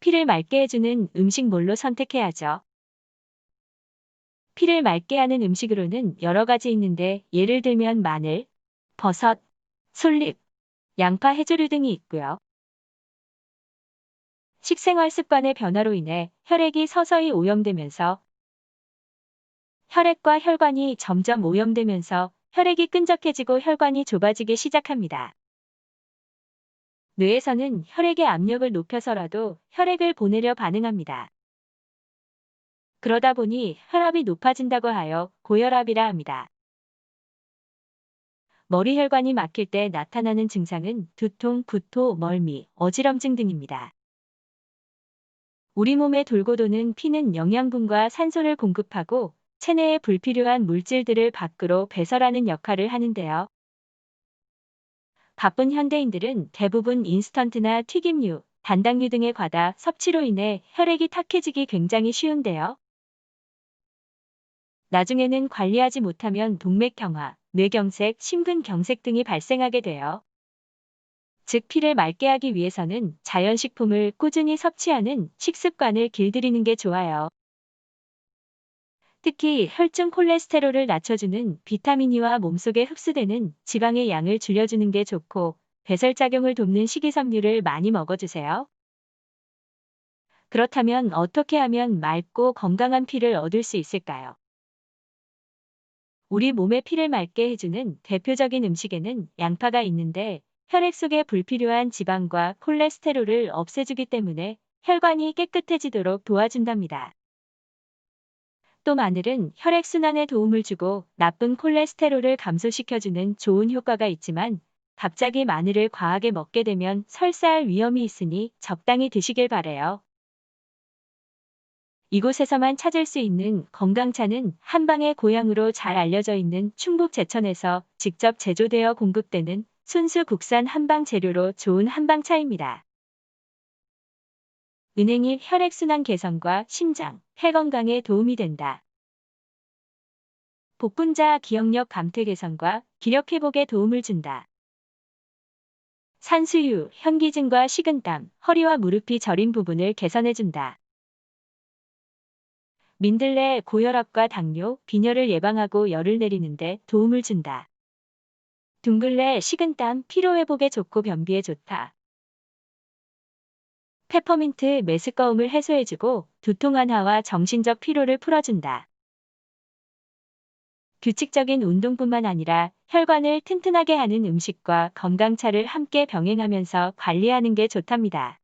피를 맑게 해주는 음식 뭘로 선택해야죠. 피를 맑게 하는 음식으로는 여러 가지 있는데 예를 들면 마늘, 버섯, 솔잎, 양파 해조류 등이 있고요. 식생활 습관의 변화로 인해 혈액이 서서히 오염되면서 혈액과 혈관이 점점 오염되면서 혈액이 끈적해지고 혈관이 좁아지기 시작합니다. 뇌에서는 혈액의 압력을 높여서라도 혈액을 보내려 반응합니다. 그러다 보니 혈압이 높아진다고 하여 고혈압이라 합니다. 머리 혈관이 막힐 때 나타나는 증상은 두통, 구토, 멀미, 어지럼증 등입니다. 우리 몸에 돌고 도는 피는 영양분과 산소를 공급하고 체내에 불필요한 물질들을 밖으로 배설하는 역할을 하는데요. 바쁜 현대인들은 대부분 인스턴트나 튀김류, 단당류 등의 과다 섭취로 인해 혈액이 탁해지기 굉장히 쉬운데요. 나중에는 관리하지 못하면 동맥경화, 뇌경색, 심근경색 등이 발생하게 돼요. 즉 피를 맑게 하기 위해서는 자연식품을 꾸준히 섭취하는 식습관을 길들이는 게 좋아요. 특히 혈중 콜레스테롤을 낮춰주는 비타민이와 몸속에 흡수되는 지방의 양을 줄여주는 게 좋고 배설작용을 돕는 식이섬유를 많이 먹어주세요. 그렇다면 어떻게 하면 맑고 건강한 피를 얻을 수 있을까요? 우리 몸의 피를 맑게 해주는 대표적인 음식에는 양파가 있는데 혈액 속의 불필요한 지방과 콜레스테롤을 없애주기 때문에 혈관이 깨끗해지도록 도와준답니다. 또 마늘은 혈액순환에 도움을 주고 나쁜 콜레스테롤을 감소시켜주는 좋은 효과가 있지만 갑자기 마늘을 과하게 먹게 되면 설사할 위험이 있으니 적당히 드시길 바래요. 이곳에서만 찾을 수 있는 건강차는 한방의 고향으로 잘 알려져 있는 충북 제천에서 직접 제조되어 공급되는 순수 국산 한방 재료로 좋은 한방차입니다. 은행이 혈액순환 개선과 심장, 폐 건강에 도움이 된다. 복분자 기억력 감퇴 개선과 기력 회복에 도움을 준다. 산수유, 현기증과 식은땀, 허리와 무릎이 저린 부분을 개선해준다. 민들레 고혈압과 당뇨, 빈혈을 예방하고 열을 내리는데 도움을 준다. 둥글레 식은땀, 피로회복에 좋고 변비에 좋다. 페퍼민트 메스꺼움을 해소해주고 두통 완화와 정신적 피로를 풀어준다. 규칙적인 운동뿐만 아니라 혈관을 튼튼하게 하는 음식과 건강차를 함께 병행하면서 관리하는 게 좋답니다.